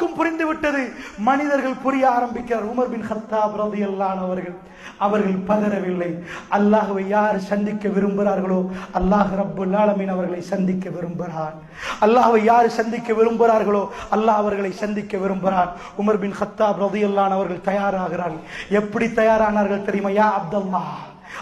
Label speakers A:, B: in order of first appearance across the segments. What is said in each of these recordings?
A: அல்லாவுக்கும் புரிந்துவிட்டது. மனிதர்கள் புரிய ஆரம்பிக்கிறார். உமர் பின் ஹத்தாப் ரதி அவர்கள். அவர்கள் பதறவில்லை. அல்லாஹுவை யார் சந்திக்க விரும்புகிறார்களோ அல்லாஹ் ரப்புல் ஆலமீன் அவர்களை சந்திக்க விரும்புகிறார் அல்லாஹுவை யார் சந்திக்க விரும்புகிறார்களோ அல்லாஹ் அவர்களை சந்திக்க விரும்புகிறார் உமர் பின் ஹத்தாப் ரதி அவர்கள் தயாராகிறார்கள். எப்படி தயாரானார்கள் தெரியுமா? யா அப்துல்லா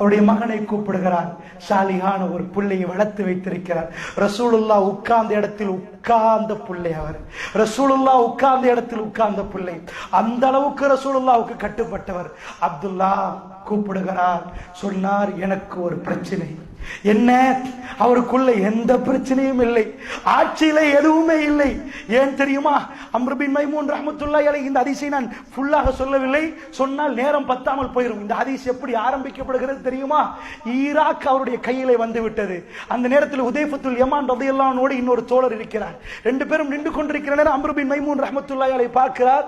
A: அவருடைய மகனை கூப்பிடுகிறார். சாலிகான ஒரு பிள்ளையை வளர்த்து வைத்திருக்கிறார். ரசூலுல்லா உட்கார்ந்த இடத்தில் உட்கார்ந்த பிள்ளை அவர். ரசூலுல்லா உட்கார்ந்த இடத்தில் உட்கார்ந்த பிள்ளை. அந்த அளவுக்கு ரசூலுல்லாவுக்கு கட்டுப்பட்டவர். அப்துல்லா கூப்பிடுகிறார். சொன்னார் எனக்கு ஒரு பிரச்சனை. என்ன? அவருக்குள்ள எந்த பிரச்சனையும் இல்லை. ஆட்சியில எதுவுமே இல்லை. ஏன் தெரியுமா? அம்ருபின் மைமூன் ரஹமத்துல்லாஹி அலைஹி இந்த அதிசயம் நான் ஃபுல்லாக சொல்லவில்லை. சொன்னால் நேரம் பத்தாமல் போயிடும் இந்த அதிசயம் எப்படி ஆரம்பிக்கப்படுகிறது தெரியுமா? ஈராக் அவருடைய கையிலே வந்து விட்டது அந்த நேரத்தில் உதயபத்துல் யமான் ரதையல்லானோடு இன்னொரு தோழர் இருக்கிறார். ரெண்டு பேரும் நின்று கொண்டிருக்கிற நேரம் அம்ருபின் மைமூன் ரஹமத்துல்லாஹி அலைஹி பார்க்கிறார்.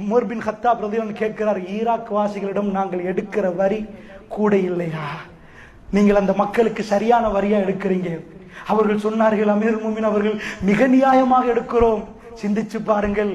A: உமர் பின் ஹத்தாப் ரதையன் கேட்கிறார் ஈராக் வாசிகளிடம் நாங்கள் எடுக்கிற வரி கூட இல்லையா? நீங்கள் அந்த மக்களுக்கு சரியான வரியா எடுக்கிறீங்க. அவர்கள் சொன்னார்கள் அமீர் மூமின் அவர்கள் மிக நியாயமாக எடுக்கிறோம். சிந்திச்சு பாருங்கள்.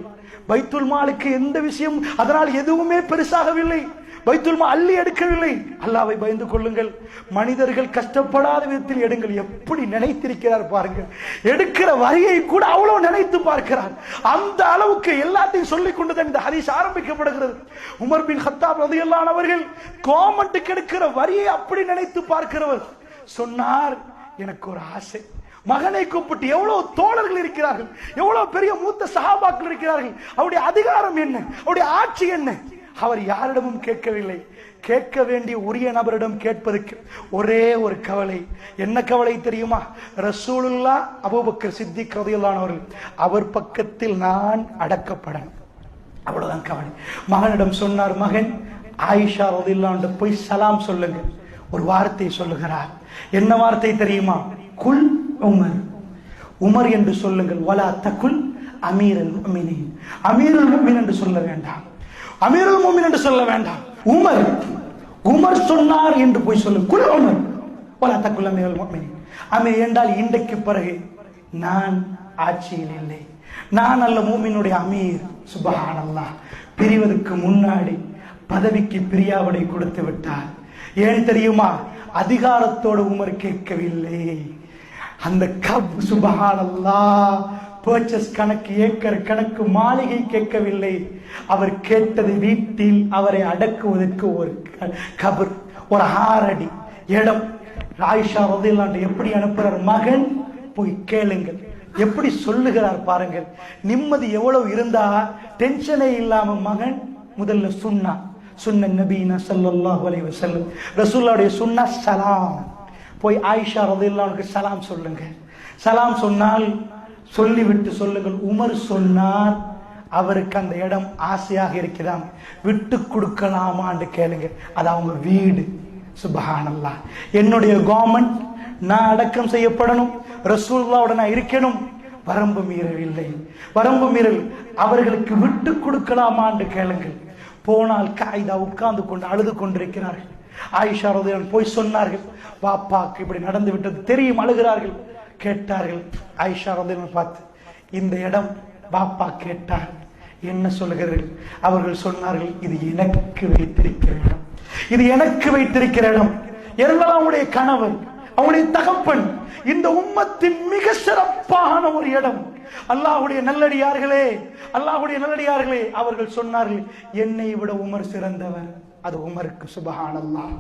A: பைத்துல் மாலுக்கு எந்த விஷயம் அதனால் எதுவுமே பெருசாகவில்லை. பைத்துல்மா அள்ளி எடுக்கவில்லை. அல்லாவை பயந்து கொள்ளுங்கள். மனிதர்கள் கஷ்டப்படாத விதத்தில் எடுங்கள். எப்படி நினைத்திருக்கிறார் பாருங்கள். எடுக்கிற வரியை கூட அவ்வளவு நினைத்து பார்க்கிறார். அந்த அளவுக்கு எல்லாத்தையும் சொல்லிக் கொண்டுதான் இந்த ஹரிஷ் ஆரம்பிக்கப்படுகிறது. உமர் பின் ஹத்தாப் ரதியல்லான் அவர்கள் கோமண்ட்டுக்கு எடுக்கிற வரியை அப்படி நினைத்து பார்க்கிறவர். சொன்னார் எனக்கு ஒரு ஆசை. மகனை கூப்பிட்டு எவ்வளவு தோழர்கள் இருக்கிறார்கள். எவ்வளவு பெரிய மூத்த சகாபாக்கள் இருக்கிறார்கள். அவருடைய அதிகாரம் என்ன? அவருடைய ஆட்சி என்ன? அவர் யாரிடமும் கேட்கவில்லை. கேட்க வேண்டிய உரிய நபரிடம் கேட்பதற்கு ஒரே ஒரு கவலை. என்ன கவலை தெரியுமா? ரசூலுல்லா அபூபக்கர் சித்திக் கதையிலானவர்கள் அவர் பக்கத்தில் நான் அடக்கப்படன் அவ்வளவுதான் கவலை. மகனிடம் சொன்னார் மகன் ஆயிஷா ரதில்லாண்டு போய் சலாம் சொல்லுங்க. ஒரு வார்த்தை சொல்லுகிறார். என்ன வார்த்தை தெரியுமா? குல் உமர். உமர் என்று சொல்லுங்கள். வலா தகுல் அமீரல் அமீரல் என்று சொல்ல வேண்டாம். அமீருல் மோமின் என்று சொல்ல வேண்டாம். உமர் உமர் சொன்னார் என்று போய் சொல்லும் குல் உமர். ஒரு அத்தக்குள்ள அமீருல் மோமின் அமீர் என்றால் இன்றைக்கு பிறகு நான் ஆட்சியில் இல்லை. நான் அல்ல மூமினுடைய அமீர். சுபஹானல்லா பிரிவதற்கு முன்னாடி பதவிக்கு பிரியாவடை கொடுத்து விட்டார். ஏன் தெரியுமா? அதிகாரத்தோடு உமர் கேட்கவில்லை. அந்த கப் சுபஹானல்லா பர்ச்சஸ் கணக்கு ஏக்கர் கணக்கு மாளிகை கேட்கவில்லை. அவர் கேட்டது வீட்டில் அவரை அடக்குவதற்கு ஒரு க- கபர் ஒரு ஆறடி இடம். ராயிஷா ரதிலாண்டு எப்படி அனுப்புறார்? மகன் போய் கேளுங்கள். எப்படி சொல்லுகிறார் பாருங்கள். நிம்மதி எவ்வளவு இருந்தா டென்ஷனே இல்லாம மகன் முதல்ல சுண்ணா. சுன்ன நபீனா சல்லாஹ் அலைஹி வஸல்லம். ரசூல்லாவுடைய சுண்ணா சலாம். போய் ஆயிஷா ரதியல்லாஹுக்கு சலாம் சொல்லுங்க. சலாம் சொன்னால் சொல்லிவிட்டு சொல்லுங்கள். உமர் சொன்னார் அவருக்கு அந்த இடம் ஆசையாக இருக்கிறாம் விட்டு கொடுக்கலாமான்னு கேளுங்க அது அவங்க வீடு. சுபஹானல்லா. என்னுடைய கவர்மெண்ட் நான் அடக்கம் செய்யப்படணும். ரசூல்லாவோட நான் இருக்கணும். வரம்பு மீறவில்லை வரம்பு மீறல் அவர்களுக்கு விட்டு கொடுக்கலாமான்னு கேளுங்கள். போனால் காய்தா உட்கார்ந்து கொண்டு அழுது கொண்டிருக்கிறார்கள். ஆயிஷா ரதியன் போய் சொன்னார்கள் பாப்பாக்கு இப்படி நடந்து விட்டது தெரியும். அழுகிறார்கள். கேட்டார்கள். ஆயிஷா ரதியன் பார்த்து இந்த இடம் பாப்பா கேட்டார். என்ன சொல்கிறீர்கள் அவர்கள் சொன்னார்கள் இது எனக்கு வைத்திருக்கிற இடம். இது எனக்கு வைத்திருக்கிற இடம். எல்லாம் அவனுடைய கணவன் அவனுடைய தகப்பன். இந்த உம்மத்தின் மிக சிறப்பான ஒரு இடம். அல்லாஹ்வுடைய நல்லடியார்களே அல்லாஹ்வுடைய நல்லடியார்களே அவர்கள் சொன்னார்கள் என்னை விட உமர் சிறந்தவர். அது உமருக்கு சுபஹானல்லாஹ்.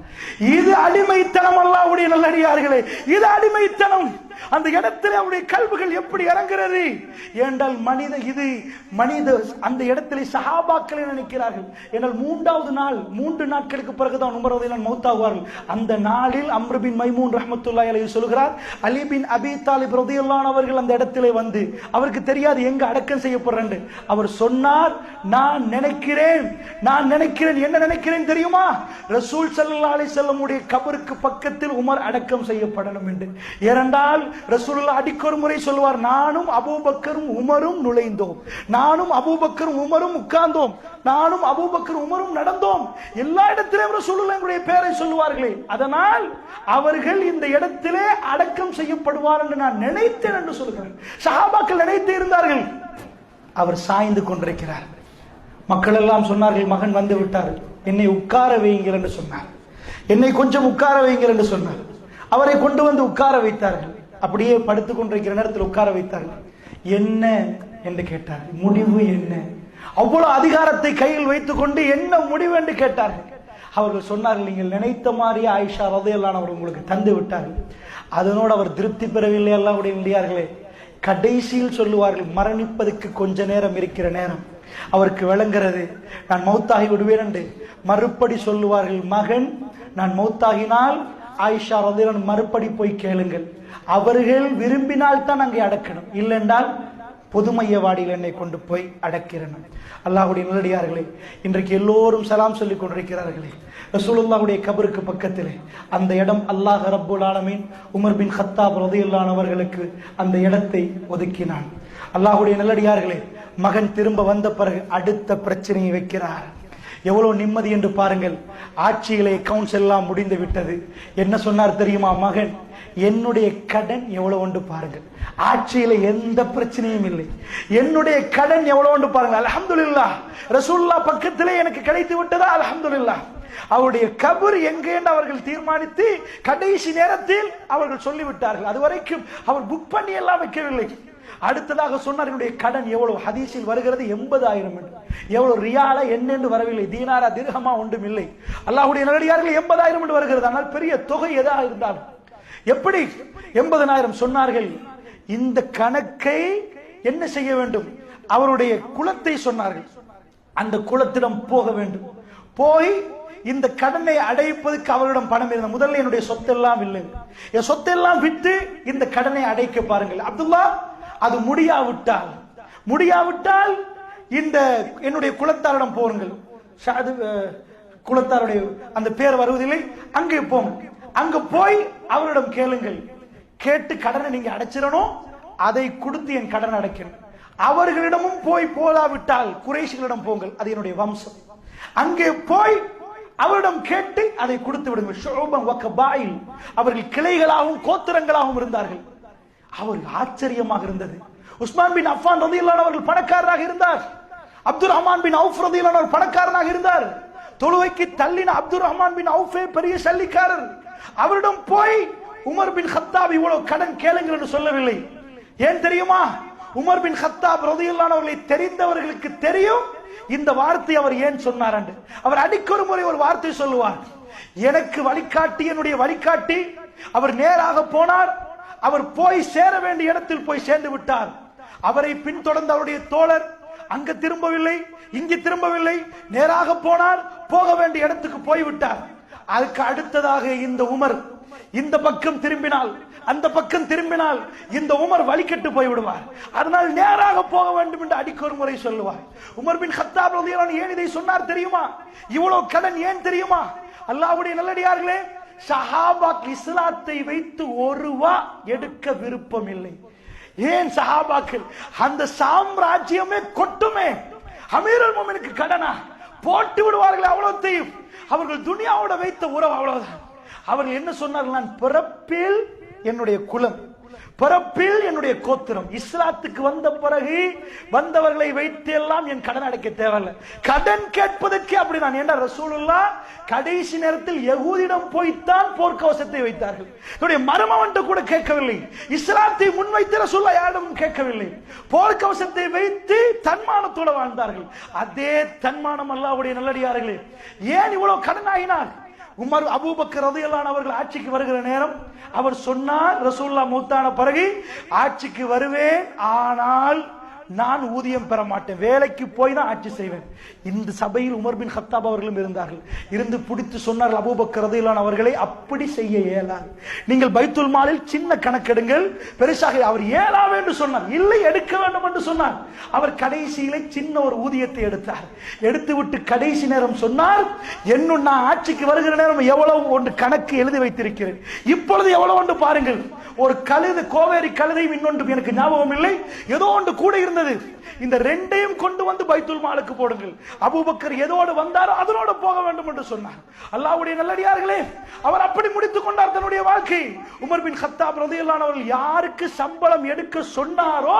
A: இது அடிமைத்தனம் அல்லாஹுடைய நல்லடியார்களே. இது அடிமைத்தனம். அந்த இடத்துல அவருடைய கல்விகள் எப்படி இறங்குறது ஏண்டால் மனித இது மனித அந்த இடத்திலே சஹாபாக்களை நினைக்கிறார்கள்? ஏனால் மூன்றாவது நாள் மூன்று நாட்களுக்கு பிறகுதான் உமர் மௌத்தாகுவார்கள். அந்த நாளில் அம்ருபின் மைமூன் ரஹ்மத்துல்லாஹி அலைஹி சொல்கிறார் அலி பின் அபி தாலிப் ரதியுல்லான் அவர்கள் அந்த இடத்திலே வந்து அவருக்கு தெரியாது எங்க அடக்கம் செய்யப்படுறேன் அவர் சொன்னார் நான் நினைக்கிறேன் நான் நினைக்கிறேன் என்ன நினைக்கிறேன் தெரியுமா? ரசூல் சல்லா அலி செல்லமுடைய கபருக்கு பக்கத்தில் உமர் அடக்கம் செய்யப்படணும் என்று. ஏனென்றால் ரசூலுல்லாஹ் அடிக்கொரு முறை சொல்வார் நானும் அபூபக்கரும் உமரும் நுழைந்தோம். நானும் அபூபக்கரும் உமரும் உட்கார்ந்தோம். நானும் அபூபக்கர் உமரும் நடந்தோம். எல்லா இடத்திலும் ரசூலுல்லாஹ் எங்களுடைய பெயரை சொல்லுவார்களே. அதனால் அவர்கள் இந்த இடத்திலே அடக்கம் செய்யப்படுவார் என்று நான் நினைத்தேன் என்று சொல்கிறேன் சஹாபாக்கள் நினைத்து இருந்தார்கள். அவர் சாய்ந்து கொண்டிருக்கிறார். மக்கள் எல்லாம் சொன்னார்கள் மகன் வந்து விட்டார். என்னை உட்கார வையுங்கள் என்று சொன்னார். என்னை கொஞ்சம் உட்கார வையுங்கள் என்று சொன்னார். அவரை கொண்டு வந்து உட்கார வைத்தார்கள். அப்படியே படுத்து கொண்டிருக்கிற நேரத்தில் உட்கார வைத்தார்கள் என்ன? என்று கேட்டார். முடிவு என்ன? அவ்வளவு அதிகாரத்தை கையில் வைத்துக் கொண்டு என்ன முடிவு என்று கேட்டார்கள் அவர்கள் சொன்னார்கள் நீங்கள் நினைத்த மாதிரியே ஆயிஷா ரதையெல்லாம் அவர் உங்களுக்கு தந்து விட்டார்கள் அதனோடு அவர் திருப்தி பெறவில்லை எல்லாம் இல்லையார்களே கடைசியில் சொல்லுவார்கள் மரணிப்பதற்கு கொஞ்ச நேரம் இருக்கிற நேரம். அவருக்கு விளங்குறது நான் மௌத்தாகி விடுவேன் என்று. மறுபடி சொல்லுவார்கள் மகன் நான் மௌத்தாகினால் ஆயிஷா ரதிரன் மறுபடி போய் கேளுங்கள். அவர்கள் விரும்பினால் தான் அங்கே அடக்கணும். இல்லைன்றால் பொதுமையவாடியில் என்னை கொண்டு போய் அடக்கிறேன் அல்லாஹுடைய நல்லடியார்களே இன்றைக்கு எல்லோரும் சலாம் சொல்லிக் கொண்டிருக்கிறார்களே. ரசூலுல்லாவுடைய கபருக்கு பக்கத்திலே அந்த இடம் அல்லாஹ் ரப்புல் ஆலமீன் உமர் பின் ஹத்தாப் ரதியுல்லானவர்களுக்கு அந்த இடத்தை ஒதுக்கினான். அல்லாஹுடைய நல்லடியார்களே மகன் திரும்ப வந்த பிறகு அடுத்த பிரச்சனையை வைக்கிறார். எவ்வளவு நிம்மதி என்று பாருங்கள். ஆட்சியிலே அக்கவுண்ட்ஸ் எல்லாம் முடிந்து விட்டது. என்ன சொன்னார் தெரியுமா மகன்? என்னுடைய கடன் எவ்வளவு ஒன்று பாருங்கள். ஆட்சியில எந்த பிரச்சனையும் இல்லை. என்னுடைய கடன் எவ்வளவு ஒன்று பாருங்கள். அலமதுல்லா ரசூல்லா பக்கத்திலே எனக்கு கிடைத்து விட்டதா? அலமதுல்லா அவருடைய கபர் எங்கே என்று அவர்கள் தீர்மானித்து கடைசி நேரத்தில் அவர்கள் சொல்லிவிட்டார்கள். அதுவரைக்கும் அவர் புக் பண்ணி எல்லாம் வைக்கவில்லை. அடுத்ததாக சொன்னார் என்னுடைய கடன் எவ்வளவு? ஹதீஸில் வருகிறது எண்பதாயிரம் என்று. எவ்வளவு ரியாலா என்னென்று வரவில்லை. தீனாரா திருகமா ஒன்றும் இல்லை. அல்லாஹுடைய நேரடியார்கள் எண்பதாயிரம் என்று வருகிறது. ஆனால் பெரிய தொகை எதாக இருந்தாலும் எப்படி எண்பதனாயிரம் சொன்னார்கள்? இந்த கணக்கை என்ன செய்ய வேண்டும்? அவருடைய குலத்தை சொன்னார்கள். அந்த குலத்திடம் போக வேண்டும். போய் இந்த கடனை அடைப்பதற்கு அவரிடம் பணம் இருந்த முதல்ல என்னுடைய சொத்தெல்லாம் இல்லை என் சொத்தெல்லாம் விட்டு இந்த கடனை அடைக்க பாருங்கள். அப்துல்லா அது முடியாவிட்டால். முடியாவிட்டால் இந்த என்னுடைய குலத்தாரிடம் போருங்கள். குலத்தாருடைய அந்த பேர் வருவதில்லை. அங்கே போங்க அங்க போய் அவரிடம் கேளுங்கள். கேட்டு கடனை நீங்க அடைச்சிடணும். அதை கொடுத்து என் கடன் அடைக்கணும். அவர்களிடமும் போய் போலாவிட்டால் குறைஷிகளிடம் போங்கள். அது என்னுடைய வம்சம். அங்கே போய் அவரிடம் கேட்டு அதை கொடுத்து விடுங்கள். அவர்கள் கிளைகளாகவும் கோத்திரங்களாகவும் இருந்தார்கள். அவருக்கு ஆச்சரியமாக இருந்தது. உஸ்மான் பின் அஃபான் ரதியல்லான் அவர்கள் பணக்காரராக இருந்தார். அப்துல் ரஹ்மான் பின் அவுஃப் ரதியல்லான் அவர் பணக்காரனாக இருந்தார். தொழுவைக்கு தள்ளின அப்துல் ரஹ்மான் பின் அவுஃபே பெரிய சல்லிக்காரர். அவரிடம் போய் உமர் பின் ஹத்தாப் இவ்வளவு கடன் கேளுங்கள் என்று சொல்லவில்லை. ஏன் தெரியுமா? உமர் பின் ஹத்தாப் ரதியல்லான் தெரிந்தவர்களுக்கு தெரியும். இந்த வார்த்தை அவர் ஏன் சொன்னார் என்று. அவர் அடிக்கொரு முறை ஒரு வார்த்தை சொல்லுவார். எனக்கு வழிகாட்டி என்னுடைய வழிகாட்டி. அவர் நேராக போனார். அவர் போய் சேர வேண்டிய இடத்தில் போய் சேர்ந்து விட்டார். அவரை பின்தொடர்ந்த அவருடைய தோழர் அங்கு திரும்பவில்லை இங்கு திரும்பவில்லை நேராக போனார் போக வேண்டிய இடத்துக்கு போய்விட்டார் அதுக்கு அடுத்ததாக இந்த உமர் இந்த பக்கம் திரும்பினால் அந்த பக்கம் திரும்பினால் இந்த உமர் வழிகட்டு போய் விடுவார். அதனால் நேராக போக வேண்டும் என்று அடிக்க ஒரு முறை சொல்லுவார். உமர் பின் ஹத்தாப் ஏன் இதை சொன்னார் தெரியுமா? இவ்வளவு கடன் ஏன் தெரியுமா? அல்லாவுடைய நல்லடியார்களே சஹாபாக் இஸ்லாத்தை வைத்து ஒருவா எடுக்க விருப்பம் இல்லை ஏன் சஹாபாக்கள்? அந்த சாம்ராஜ்யமே கொட்டுமே. அமீரல் மோமனுக்கு கடனா? போட்டு விடுவார்கள் அவ்வளவுத்தையும் அவர்கள் துனியாவோட வைத்த உறவு அவ்வளவுதான். அவர்கள் என்ன சொன்னார்கள்? நான் பிறப்பில் என்னுடைய குலம். பிறப்பில் என்னுடைய கோத்திரம். இஸ்லாத்துக்கு வந்த பிறகு வந்தவர்களை வைத்து எல்லாம் என் கடன் அடைக்க தேவையில்லை. கடன் கேட்பதற்கே அப்படி நான். என்ன ரசூலுல்லா? கடைசி நேரத்தில் யகூதிடம் போய்த்தான் போர்க்கவசத்தை வைத்தார்கள். என்னுடைய மருமவன்ட்டு கூட கேட்கவில்லை. இஸ்லாத்தை முன்வைத்து ரசூல்லா யாரிடமும் கேட்கவில்லை. போர்க்கவசத்தை வைத்து தன்மானத்தோடு வாழ்ந்தார்கள். அதே தன்மானம் அல்லாவுடைய நல்லடியார்களே. ஏன் இவ்வளவு கடன் ஆகினார் உமர் அபூபக்கர் ரதையெல்லாம் அவர்கள் ஆட்சிக்கு வருகிற நேரம் அவர் சொன்னார் ரசூல்லா மூத்தான பிறகு ஆட்சிக்கு வருவேன் ஆனால் நான் ஊதியம் பெற மாட்டேன். வேலைக்கு போய் தான் ஆட்சி செய்வேன். இந்த சபையில் உமர் பின் ஹத்தாப் அவர்களும் இருந்தார்கள். இருந்து பிடித்து சொன்னார்கள் அபூபக்கர் ரதியல்லான் அவர்களை அப்படி செய்ய இயலாது நீங்கள் பைத்துல் மாலில் சின்ன கணக்கெடுங்கள். பெருசாக அவர் ஏலாவே என்று சொன்னார். இல்லை எடுக்க வேண்டும் என்று சொன்னார். அவர் கடைசியிலே சின்ன ஒரு ஊதியத்தை எடுத்தார். எடுத்து விட்டு கடைசி நேரம் சொன்னார் என்னும் நான் ஆட்சிக்கு வருகிற நேரம் எவ்வளவு ஒன்று கணக்கு எழுதி வைத்திருக்கிறேன். இப்பொழுது எவ்வளவு ஒன்று பாருங்கள். ஒரு கழுது கோவேரி கழுதையும் இன்னொன்று எனக்கு ஞாபகம் இல்லை. ஏதோ ஒன்று கூட இருந்தது. இந்த ரெண்டையும் கொண்டு வந்து பைத்துல் மாலுக்கு போடுங்கள். அபூபக்கர் எதோடு வந்தாரோ அதனோடு போக வேண்டும் என்று சொன்னார். அல்லாவுடைய நல்லடியார்களே அவர் அப்படி முடித்துக் கொண்டார் தன்னுடைய வாழ்க்கை. உமர் பின் ஹத்தாப் ரதியல்லான் யாருக்கு சம்பளம் எடுக்க சொன்னாரோ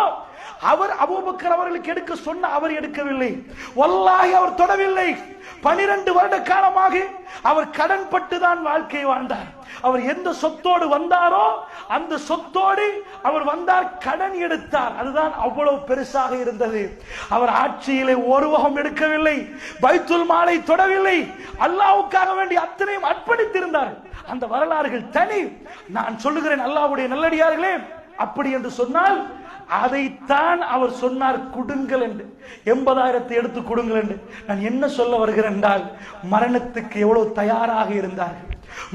A: அவர் அபூபக்கர் அவர்களுக்கு எடுக்க சொன்ன அவர் எடுக்கவில்லை. வல்லாகி அவர் தொடவில்லை. பனிரெண்டு வருட காலமாக அவர் கடன் பட்டுதான் வாழ்க்கை வாழ்ந்தார். அவர் எந்த சொத்தோடு வந்தாரோ அந்த சொத்தோடு அவர் வந்தார் கடன் எடுத்தார். அதுதான் அவ்வளவு பெருசாக இருந்தது. அவர் ஆட்சியிலே ஒருவகம் எடுக்கவில்லை பைத்துல் மாலை தொடவில்லை. அல்லாவுக்காக வேண்டி அத்தனையும் அர்ப்பணித்திருந்தார். அந்த வரலாறுகள் தனி. நான் சொல்லுகிறேன் அல்லாவுடைய நல்லடியார்களே அப்படி என்று சொன்னால் அதைத்தான் அவர் சொன்னார் கொடுங்கள் என்று. எண்பதாயிரத்தை எடுத்து கொடுங்கள் என்று. நான் என்ன சொல்ல வருகிறேன் என்றால் மரணத்துக்கு எவ்வளவு தயாராக இருந்தார்கள்.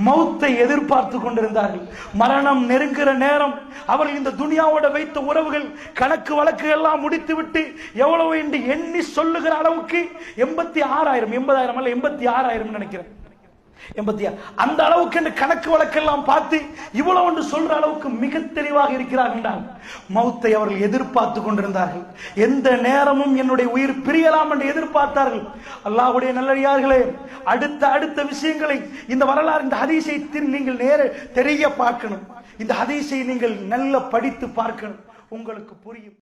A: மௌத்தை எதிர்பார்த்து கொண்டிருந்தார்கள். மரணம் நெருங்குற நேரம் அவர்கள் இந்த துனியாவோட வைத்த உறவுகள் கணக்கு வழக்கு எல்லாம் முடித்துவிட்டு எவ்வளவு என்று எண்ணி சொல்லுகிற அளவுக்கு எண்பத்தி ஆறாயிரம் எண்பதாயிரம் அல்ல எண்பத்தி ஆறாயிரம் நினைக்கிறேன். எம்பத்தியா அந்த அளவுக்கு என்று கணக்கு வழக்கெல்லாம் பார்த்து இவ்வளவு என்று சொல்ற அளவுக்கு மிக தெளிவாக இருக்கிறார்கள் என்றால் மௌத்தை அவர்கள் எதிர்பார்த்து கொண்டிருந்தார்கள். எந்த நேரமும் என்னுடைய உயிர் பிரியலாம் என்று எதிர்பார்த்தார்கள். அல்லாஹ்வுடைய நல்லடியார்களே அடுத்த அடுத்த விஷயங்களை இந்த வரலாறு இந்த ஹதீஸை நீங்கள் நேர தெரிய பார்க்கணும். இந்த ஹதீஸை நீங்கள் நல்ல படித்து பார்க்கணும். உங்களுக்கு புரியும்.